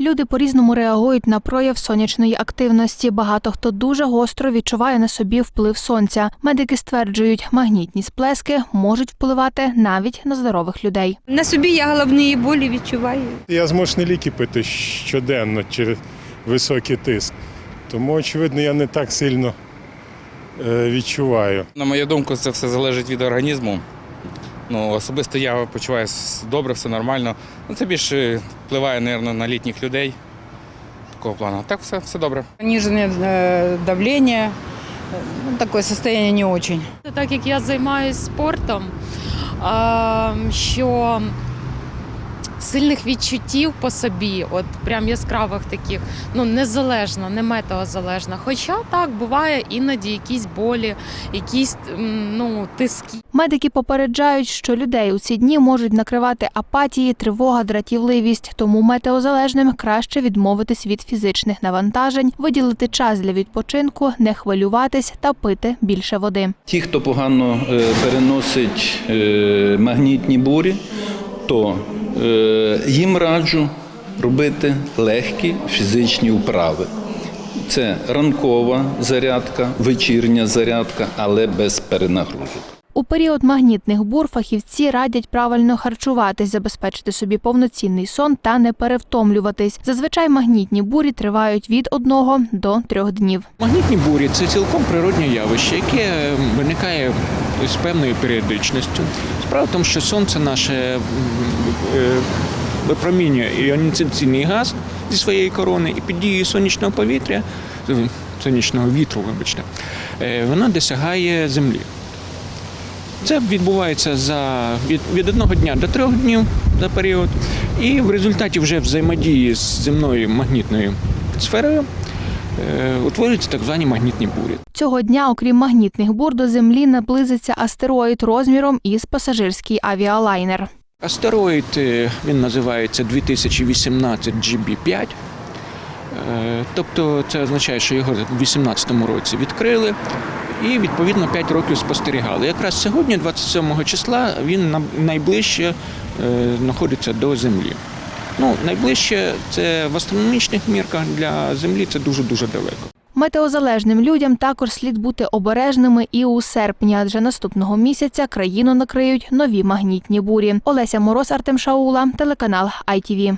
Люди по-різному реагують на прояв сонячної активності. Багато хто дуже гостро відчуває на собі вплив сонця. Медики стверджують, магнітні сплески можуть впливати навіть на здорових людей. На собі я головні болі відчуваю. Я змушений ліки пити щоденно через високий тиск. Тому, очевидно, я не так сильно е, відчуваю. На мою думку, це все залежить від організму. Ну, особисто я почуваюся добре, все нормально. Ну, це більше впливає, мабуть, на літніх людей такого плану. Так, все, все добре. Ніжне давлення, давление, ну, таке состояние не очень. Так як я займаюся спортом, що сильних відчуттів по собі, от прям яскравих таких, ну незалежно, не метеозалежно. Хоча так буває іноді якісь болі, якісь ну, тиски. Медики попереджають, що людей у ці дні можуть накривати апатії, тривога, дратівливість. Тому метеозалежним краще відмовитись від фізичних навантажень, виділити час для відпочинку, не хвилюватись та пити більше води. Ті, хто погано е, переносить е, магнітні бурі, то їм раджу робити легкі фізичні вправи. Це ранкова зарядка, вечірня зарядка, але без перенагрузок. У період магнітних бур фахівці радять правильно харчуватись, забезпечити собі повноцінний сон та не перевтомлюватись. Зазвичай магнітні бурі тривають від одного до трьох днів. Магнітні бурі це цілком природне явище, яке е, виникає з певною періодичністю. Справа в тому, що сонце наше е, випромінює іонізаційний газ зі своєї корони і під дією сонячного повітря, е, сонячного вітру, вибачте, е, воно досягає землі. Це відбувається за від, одного дня до трьох днів за період, і в результаті вже взаємодії з земною магнітною сферою утворюються так звані магнітні бурі. Цього дня, окрім магнітних бур, до землі наблизиться астероїд розміром із пасажирський авіалайнер. Астероїд е, він називається 2018 GB5. Е, Тобто це означає, що його в 2018 році відкрили і відповідно 5 років спостерігали. Якраз сьогодні, 27 числа, він на- найближче е, знаходиться до Землі. Ну, найближче це в астрономічних мірках для Землі це дуже-дуже далеко. Метеозалежним людям також слід бути обережними і у серпні, адже наступного місяця країну накриють нові магнітні бурі. Олеся Мороз, Артем Шаула, телеканал ITV.